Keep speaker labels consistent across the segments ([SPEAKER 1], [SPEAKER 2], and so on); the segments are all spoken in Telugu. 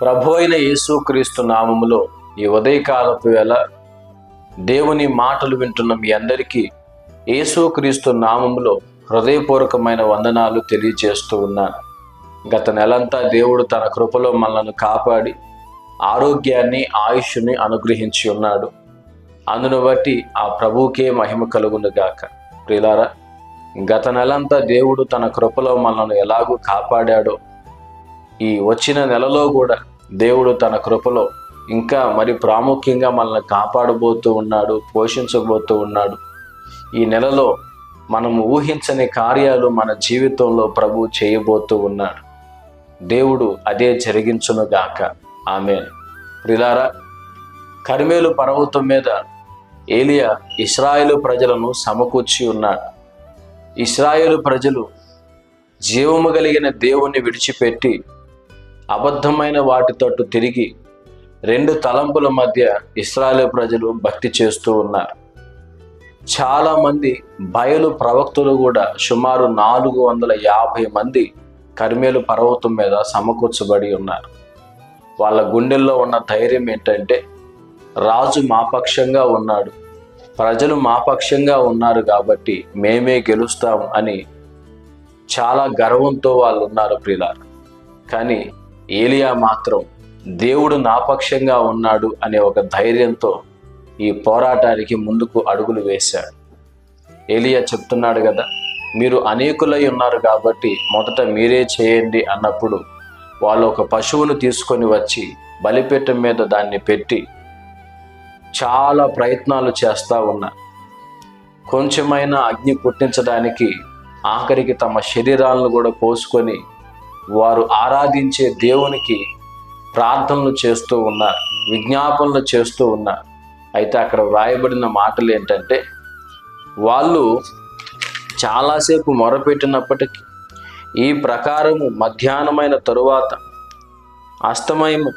[SPEAKER 1] ప్రభు అయిన యేసుక్రీస్తు నామములో ఈ ఉదయకాలపు వేళ దేవుని మాటలు వింటున్న మీ అందరికీ యేసుక్రీస్తు నామములో హృదయపూర్వకమైన వందనాలు తెలియజేస్తూ ఉన్నాను. గత నెలంతా దేవుడు తన కృపలో మనల్ని కాపాడి ఆరోగ్యాన్ని ఆయుష్ని అనుగ్రహించి ఉన్నాడు. అందును బట్టి ఆ ప్రభువుకే మహిమ కలుగునుగాక ప్రిలారా గత నెలంతా దేవుడు తన కృపలో మనల్ని ఎలాగూ కాపాడాడో ఈ వచ్చిన నెలలో కూడా దేవుడు తన కృపలో ఇంకా మరి ప్రాముఖ్యంగా మనల్ని కాపాడబోతూ ఉన్నాడు పోషించబోతూ ఉన్నాడు. ఈ నెలలో మనము ఊహించని కార్యాలు మన జీవితంలో ప్రభు చేయబోతూ ఉన్నాడు. దేవుడు అదే జరిగించునుగాక ఆమె ప్రిలారా కరిమేలు పర్వతం మీద ఏలియా ఇస్రాయేలు ప్రజలను సమకూర్చి ఉన్నాడు. ఇస్రాయేలు ప్రజలు జీవము కలిగిన దేవుణ్ణి విడిచిపెట్టి అబద్ధమైన వాటి తట్టు తిరిగి రెండు తలంపుల మధ్య ఇస్రాయేల్ ప్రజలు భక్తి చేస్తూ ఉన్నారు. చాలామంది బయలు ప్రవక్తలు కూడా సుమారు నాలుగు వందల యాభై మంది కర్మేలు పర్వతం మీద సమకూర్చబడి ఉన్నారు. వాళ్ళ గుండెల్లో ఉన్న ధైర్యం ఏంటంటే రాజు మాపక్షంగా ఉన్నాడు. ప్రజలు మాపక్షంగా ఉన్నారు కాబట్టి మేమే గెలుస్తాం అని చాలా గర్వంతో వాళ్ళు ఉన్నారు ప్రియులారు. కానీ ఏలియా మాత్రం దేవుడు నాపక్షంగా ఉన్నాడు అనే ఒక ధైర్యంతో ఈ పోరాటానికి ముందుకు అడుగులు వేశాడు. ఏలియా చెప్తున్నాడు కదా మీరు అనేకులై ఉన్నారు కాబట్టి మొదట మీరే చేయండి అన్నప్పుడు వాళ్ళు ఒక పశువును తీసుకొని వచ్చి బలిపీఠం మీద దాన్ని పెట్టి చాలా ప్రయత్నాలు చేస్తూ ఉన్నారు. కొంచెమైనా అగ్ని పుట్టించడానికి ఆఖరికి తమ శరీరాలను కూడా పోసుకొని వారు ఆరాధించే దేవునికి ప్రార్థనలు చేస్తూ ఉన్నారు విజ్ఞాపనలు చేస్తూ ఉన్నారు. అయితే అక్కడ వ్రాయబడిన మాటలు ఏంటంటే వాళ్ళు చాలాసేపు మొరపెట్టినప్పటికీ ఈ ప్రకారము మధ్యాహ్నమైన తరువాత అస్తమయము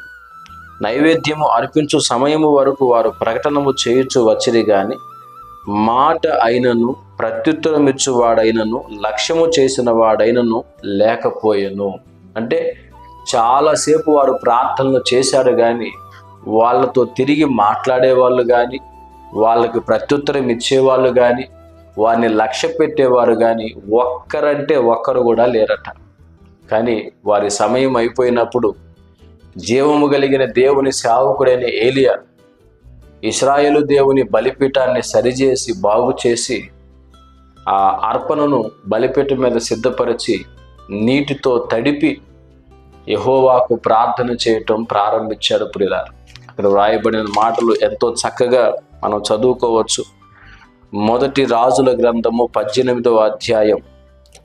[SPEAKER 1] నైవేద్యము అర్పించు సమయము వరకు వారు ప్రకటనము చేయొచ్చు వచ్చిరి కానీ మాట అయినను ప్రత్యుత్తరం వాడైనను లక్ష్యము చేసిన వాడైనను లేకపోయాను. అంటే చాలాసేపు వారు ప్రార్థనలు చేశారు కానీ వాళ్ళతో తిరిగి మాట్లాడేవాళ్ళు కానీ వాళ్ళకి ప్రత్యుత్తరం ఇచ్చేవాళ్ళు కానీ వారిని లక్ష్య పెట్టేవారు కానీ ఒక్కరంటే ఒక్కరు కూడా లేరట. కానీ వారి సమయం అయిపోయినప్పుడు జీవము కలిగిన దేవుని సేవకుడైన ఏలియా ఇస్రాయేలు దేవుని బలిపీఠాన్ని సరిచేసి బాగు చేసి ఆ అర్పణను బలిపెట్టు మీద సిద్ధపరిచి నీటితో తడిపి యహోవాకు ప్రార్థన చేయటం ప్రారంభించాడు ప్రియులారు. అక్కడ వ్రాయబడిన మాటలు ఎంతో చక్కగా మనం చదువుకోవచ్చు. మొదటి రాజుల గ్రంథము పద్దెనిమిదవ అధ్యాయం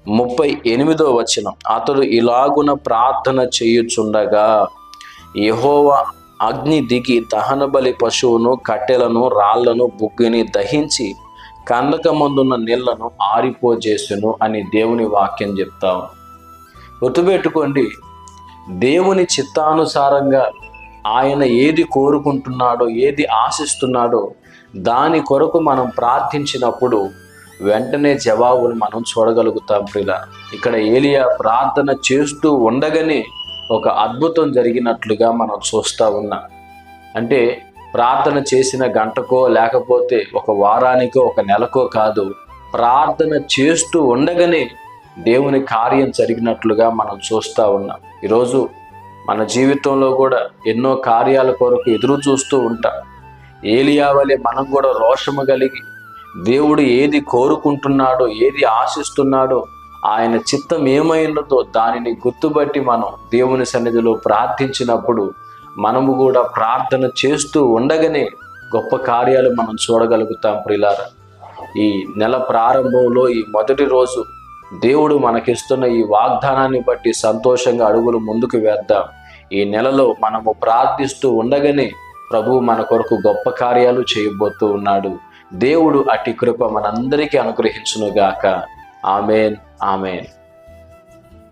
[SPEAKER 1] ముప్పై ఎనిమిదో వచనం. అతడు ఇలాగున ప్రార్థన చేయుచుండగా యహోవా అగ్ని దిగి దహన బలి పశువును కట్టెలను రాళ్ళను బుగ్గిని దహించి కందకమందున్న నీళ్ళను ఆరిపోజేసును అని దేవుని వాక్యం చెప్తాం గుర్తుపెట్టుకోండి దేవుని చిత్తానుసారంగా ఆయన ఏది కోరుకుంటున్నాడో ఏది ఆశిస్తున్నాడో దాని కొరకు మనం ప్రార్థించినప్పుడు వెంటనే జవాబులు మనం చూడగలుగుతాం ఇలా ఇక్కడ ఏలియా ప్రార్థన చేస్తూ ఉండగానే ఒక అద్భుతం జరిగినట్లుగా మనం చూస్తూ ఉన్నాం. అంటే ప్రార్థన చేసిన గంటకో లేకపోతే ఒక వారానికో ఒక నెలకో కాదు. ప్రార్థన చేస్తూ ఉండగానే దేవుని కార్యం జరిగినట్లుగా మనం చూస్తూ ఉన్నాం. ఈరోజు మన జీవితంలో కూడా ఎన్నో కార్యాల కొరకు ఎదురు చూస్తూ ఉంటాం. ఏలియావలే మనం కూడా రోషము కలిగి దేవుడు ఏది కోరుకుంటున్నాడో ఏది ఆశిస్తున్నాడో ఆయన చిత్తం ఏమైనదో దానిని గుర్తుబట్టి మనం దేవుని సన్నిధిలో ప్రార్థించినప్పుడు మనము కూడా ప్రార్థన చేస్తూ ఉండగానే గొప్ప కార్యాలు మనం చూడగలుగుతాం ప్రిలార. ఈ నెల ప్రారంభంలో ఈ మొదటి రోజు దేవుడు మనకిస్తున్న ఈ వాగ్దానాన్ని బట్టి సంతోషంగా అడుగులు ముందుకు వేద్దాం. ఈ నెలలో మనము ప్రార్థిస్తూ ఉండగానే ప్రభు మన కొరకు గొప్ప కార్యాలు చేయబోతూ ఉన్నాడు. దేవుడు అటి కృప మనందరికీ అనుగ్రహించునుగాక. Amen amen.